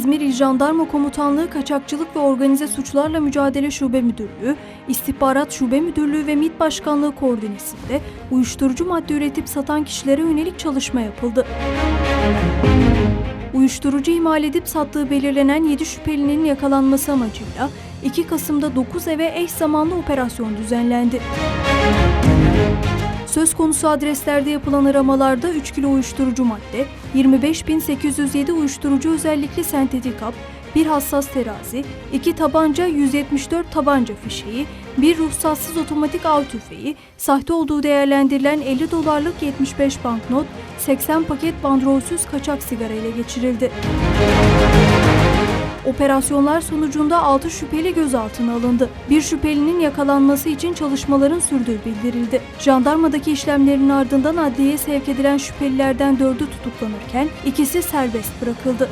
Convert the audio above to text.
İzmir İl Jandarma Komutanlığı Kaçakçılık ve Organize Suçlarla Mücadele Şube Müdürlüğü, İstihbarat Şube Müdürlüğü ve MİT Başkanlığı koordinesinde uyuşturucu madde üretip satan kişilere yönelik çalışma yapıldı. Uyuşturucu imal edip sattığı belirlenen 7 şüphelinin yakalanması amacıyla 2 Kasım'da 9 eve eş zamanlı operasyon düzenlendi. Söz konusu adreslerde yapılan aramalarda 3 kilo uyuşturucu madde, 25.807 uyuşturucu özellikli sentetik hap, bir hassas terazi, 2 tabanca 174 tabanca fişeği, bir ruhsatsız otomatik av tüfeği, sahte olduğu değerlendirilen 50 dolarlık 75 banknot, 80 paket bandrolsüz kaçak sigara ile geçirildi. Operasyonlar sonucunda 6 şüpheli gözaltına alındı. Bir şüphelinin yakalanması için çalışmaların sürdüğü bildirildi. Jandarmadaki işlemlerin ardından adliyeye sevk edilen şüphelilerden 4'ü tutuklanırken ikisi serbest bırakıldı.